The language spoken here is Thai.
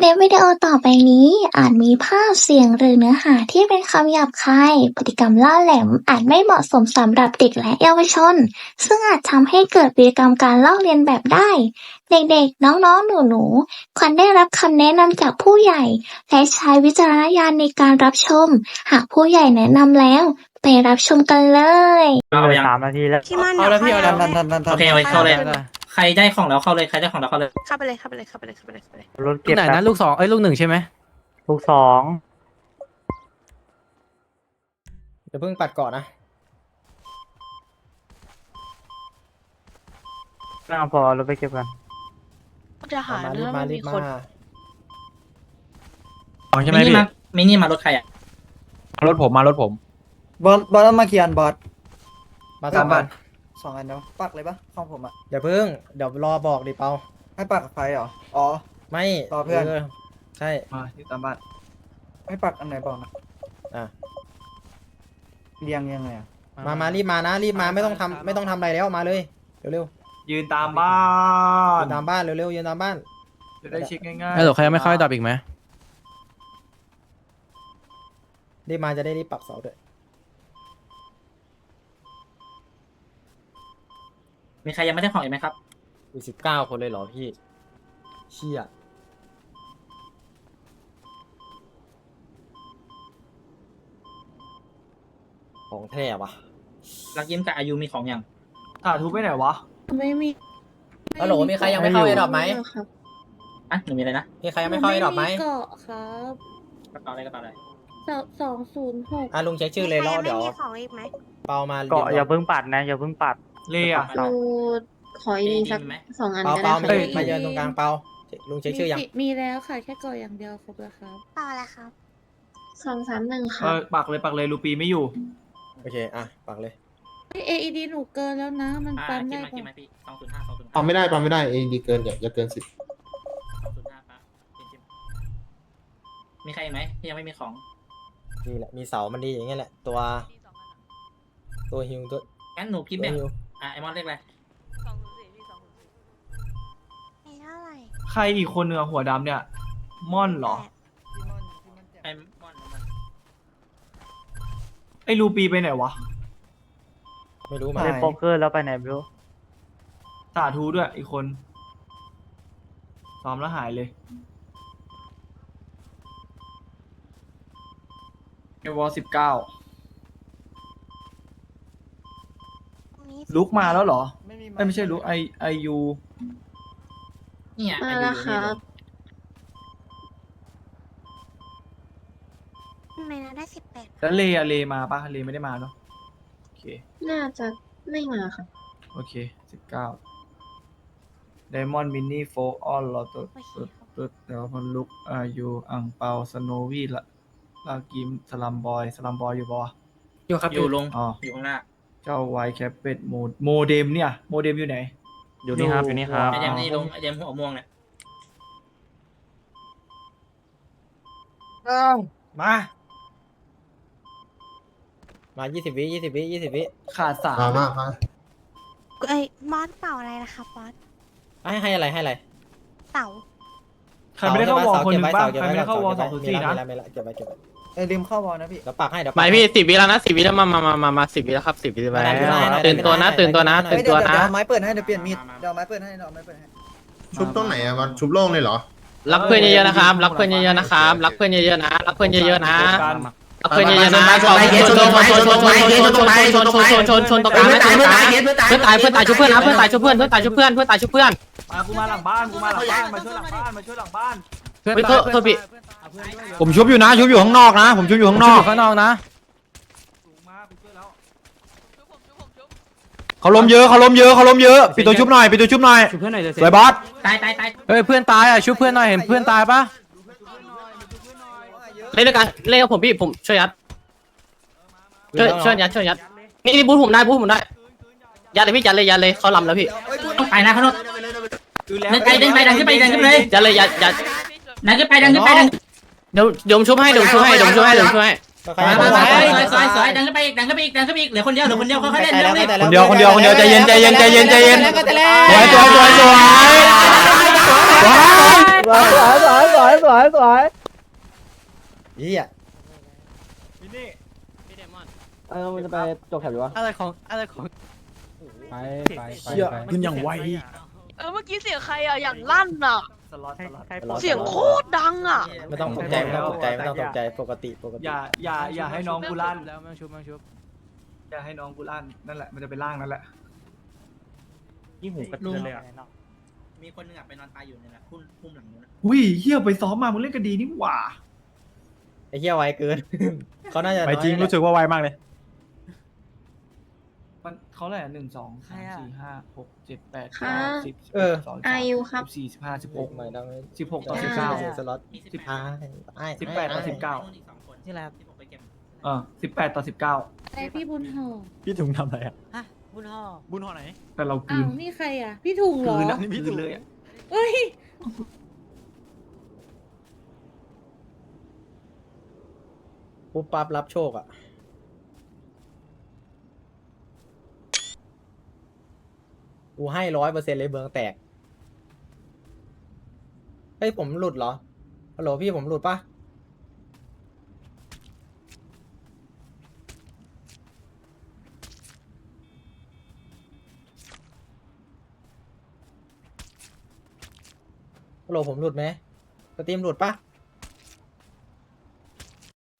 คลิปวิดีโอต่อไปนี้ อาจมีภาพเสียงหรือเนื้อหาที่เป็นคำหยาบคาย พฤติกรรมล่าแหลมอาจไม่เหมาะสมสำหรับเด็กและเยาวชน ซึ่งอาจทำให้เกิดพฤติกรรมการลอกเรียนแบบได้ เด็กๆ น้องๆ หนูๆ ควรได้รับคำแนะนำจากผู้ใหญ่ และใช้วิจารณญาณในการรับชม หากผู้ใหญ่แนะนำแล้ว ไปรับชมกันเลย เอาไปยัสามนาทีแล้วนเอาแล้วพี่เอาแล้ว โอเคเอไปเข้าเลย ใครได้ของแล้วเข้าเลยใครได้ของแล้วเข้าเลยเข้าไปเลยเข้าไปเลยเข้าไปเลยเข้าไปเลยเข้ลูกไหนนะลูกสองเอ้ยลูกหนึ่งใช่ไหมลูกสองเดี๋ยวเพิ่งปัดก่อนนะน่าพอเราไปเก็บกันจะหายรีแล้วมาไม่รีมีคมานอใช่ไหมิพี่นี่มานี่มารถใครอะรถผมมารถผม บอสบอสมาเคียนบอสมาสามบัน สองอันเนาะปักเลยปะห้องผมอะอย่าเพิ่ง เดี๋ยวรอบอกดิเปาให้ปักกับไฟเหรอ อ๋อ ไม่รอเพื่อน ใช่ มาที่ตามบ้านให้ปักอันไหนบอกนะอะ เรียงยังไงอะมามารีบมานะรีบมาไม่ต้องทำไม่ต้องทำอะไรแล้วมาเลยเร็วยืนตามบ้าๆยืนตามบ้านเร็วๆยืนตามบ้าน จะได้ชิคง่ายๆไล้หลดี๋วใครยังไม่เข้าให้ดับอีกไหมรีบมาจะได้รีบปักเสาด้วย มีใครยังไม่ได้ของอีกไหมครับ มีสิบเก้าคนเลยเหรอพี่เชี่ยของแท้วะรักยิ้มกับอายุมีของยังถ้าทูบไปไหนวะ ไม่มีฮัลโหลมีใครยังไม่เข้าไอดอกไหมอะหนูมีอะไรนะมีใครยังไม่เข้าไอดอกไหมเกาะครับกระเป๋าอะไรกระเป๋าอะไรสองศูนย์หกอะลุงเช็คชื่อเลยรอเดี๋ยวเปามาเกาะอย่าเพิ่งปัดนะอย่าเพิ่งปัด เล่อะดูขออีกสักสองอันก็ได้เปาได้ค่ะมาเยืนตรงกลางเปาลุงใช้คชื่อย่างมีแล้วค่ะแค่กออย่างเดียวครบแล้วครับเปล่าแล้วครับสองสามหนึ่งค่ะปักเลยปักเลยลูปีไม่อยู่ โอเค อะ ปักเลยเอไอดีหนูเกินแล้วนะ มันปั๊มได้ป้อมไม่ได้ปั๊มไม่ได้เอดีเกินอย่าเกินสิบสองศูนย์ห้าปั๊มีใครไหมที่ยังไม่มีของนี่แหละมีเสามันดีอย่างเงี้ยแหละ ตัว ตัวฮิวตัวงั้นหนูกินแบบ อะไอมอนเรียกอะไรสองศูนยสี่พี่สองศูนยสี่มีเท่าไหร่ใครอีกคนเนื้อหัวดำเนี่ยม่อนเหรอไอมอนมอนไอ้ลูปีไปไหนวะไม่รู้เหมืเล่นโป๊กเกอร์แล้วไปไหนไม่รู้สาธุด้วยอีกคนซ้อมแล้วหายเลยไอวอสิบเก้า ลุกมาแล้วเหรอไม่ไม่ใช่ลุกไอไอยูเนี่ยมาแล้วครับ ทำไมเราได้สิบแปดแล้วเลอะเลมาปะเลไม่ได้มาเนาะโอเคน่าจะไม่มาค่ะ โอเคสิบเก้าไดมอนด์มินนี่โฟออนลอตตโเคครับ ตุ๊ดเดี๋ยวมันลุกอายูอังเปาสโนวี่ละลากิมสลัมบอยสลัมบอยอยู่บออยู่ครับอยู่ลงอ๋อ อยู่ข้างหน้า เจ้าไวแคปเป็ดโมโมเดมเนี่ย โมเดมอยู่ไหน อยู่นี่ครับอยู่นี่ครับ ไอเดมนี่ลงไอเดมหัวม่วงเนี่ยเอามา มายี่สิบวิยี่สิบวิยี่สิบวิขาดสามมามาไอมอสเป่าอะไรนะคะมอสให้ให้อะไรให้อะไรเต่า ใครไม่ได้เข้าวอลคนหนึ่งบ้างใครไม่ได้เข้าวอลสองศูนย์สี่นะ ไม่ละเก็บไว้เก็บไว้เออลืมเข้าวอลนะพี่เดี๋วปากให้เดี๋ยวไม่พี่สิบวิแล้วนะสิบวิแล้วมามามามามาสิบวิแล้วครับสิบวิแล้ว ตื่นตัวนะตื่นตัวนะตื่นตัยววเดี๋ยวนะไม้เปิดให้เดี๋ยวเปลี่ยนมีดเดี๋ยวไม้เปิดให้เดี๋ยวไม้เปิดให้ ชุบตรงไหนอะมาชุบโล่งเลยเหรอ รักเพื่อนเยอะๆนะครับ รักเพื่อนเยอะๆนะครับ รักเพื่อนเยอะๆนะ รักเพื่อนเยอะๆนะ เอาเคชนะชนไปชนตรงไปชนตรงไปชนตรงไปชนตรงไปชนชนชนตรงกลางนพื่อนตายเพื่นตายเพื่อนตายเพื่อนตายเพื่อนตายช่วยเพื่อนนะเพื่อนตายช่วยเพื่อนเพื่อนตายช่วยเพื่อนเพื่อนตายช่วยเพื่อนมากูมาหลังบ้านกูมาหลังบ้านมาช่วยหลังบ้านมาช่วยหลังบ้านเพื่อนเพื่อนพี่ผมชุบอยู่นะชุบอยู่ข้างนอกนะ ผมชุบอยู่ข้างนอกข้างนอกนะเขาล้มเยอะเขาล้มเยอะเขาล้มเยอะปิดตัวชุบหน่อยปิดตัวชุบหน่อยสวยบอสตายตายตายเฮ้ยเพื่อนตายอะชุบเพื่อนหน่อยเห็นเพื่อนตายปะ เล่นด้วยกันเล่นกับผมพี่ผมช่วยยัดช่วยช่วยยัดช่วยยัดนี่นี่บูทผมได้บูทผมได้ยัดเลยพี่ยัดเลยยัดเลยเขาลำแล้วพี่ตายนะเขาโดนเดินไปเดินไปดังขึ้นไปดังขึ้นไปเลยยัดเลยยัดยัดดังขึ้นไปดังขึ้นไปดังเดี๋ยวเดี๋ยวผมชุบให้เดี๋ยวผมชุบให้เดี๋ยวผมชุบให้เดี๋ยวผมชุบให้ค่ไปอยๆไปค่อยๆไปค่อยสวยสวยดังขึ้นไปอีกดังขึ้นไปอีกดังขึ้นไปอีกเหลือคนเดียวเหลือคนเดียวค่อยๆเล่นๆเร็วใกล้ดิแล้วคนเดียวคนเดียวคนเดียวใจเย็นใจเย็นใจเย็นใจเย็นใกล้แล้วสวยสวยสวยสวยสวยสวยสวยสวยสวย เฮียมินนี่ พี่เดมอนเออมันจะไปจกแถบอยู่วะ อะไรของอะไรของไปไปเชี่ยขึ้นอย่างไว เออเมื่อกี้เสียงใครอะอย่างลั่นอะ สล็อตสล็อตใครรอเสียงโคตรดังอะ ไม่ต้องตกใจไม่ต้องตกใจไม่ต้องตกใจปกติปกติอย่าอย่าอย่าให้น้องกูลั่นแล้วแม่งชุบแม่งชุบอย่าให้น้องกูลั่นนั่นแหละมันจะเป็นร่างนั่นแหละยิ่งหูกระเทือนเลยอะมีคนหนึงอะไปนอนตายอยู่ในนั้นพุ่มพุ่มหลังนู้นอะ อุ้ยเฮียไปซ้อมมามึงเล่นกันดีนี่หว่า ไอ้เหี้ยไวเกิน เขาน่าจะไปจริงน้อยแหละรู้สึกว่าไวมากเลย มันเขาแหละหนึ่งสองสามสี่ห้าหกเจ็ดแปดค่ะเก้าสิบเออสองอายุครับ สิบสี่สิบห้าสิบหโอ้กไม่ต้องสิบหกต่อสิบเก้าเสียสล็อตมีสิบห้าอ้ายสิบแปดต่อสิบเก้าอีกสองคนที่แลบที่ผมไปเก็บเออสิบแปดต่อสิบเก้าอะไรพี่บุญห่อพี่ถุงทำอะไรอะ ฮะบุญห่อบุญห่อไหนแต่เรากลือ้าวนนี่ใครอะ พี่ถุงเหกรอลืนนะกลืนเลยอะเอ้ย ปุ๊บปั๊บรับโชคอะ กูให้ร้อยเปอร์เซ็นต์เลยเบืองแตก เฮ้ย ผมหลุดเหรอ ฮัลโหลพี่ผมหลุดปะฮัลโหลผมหลุดไหมสตรีมหลุดปะ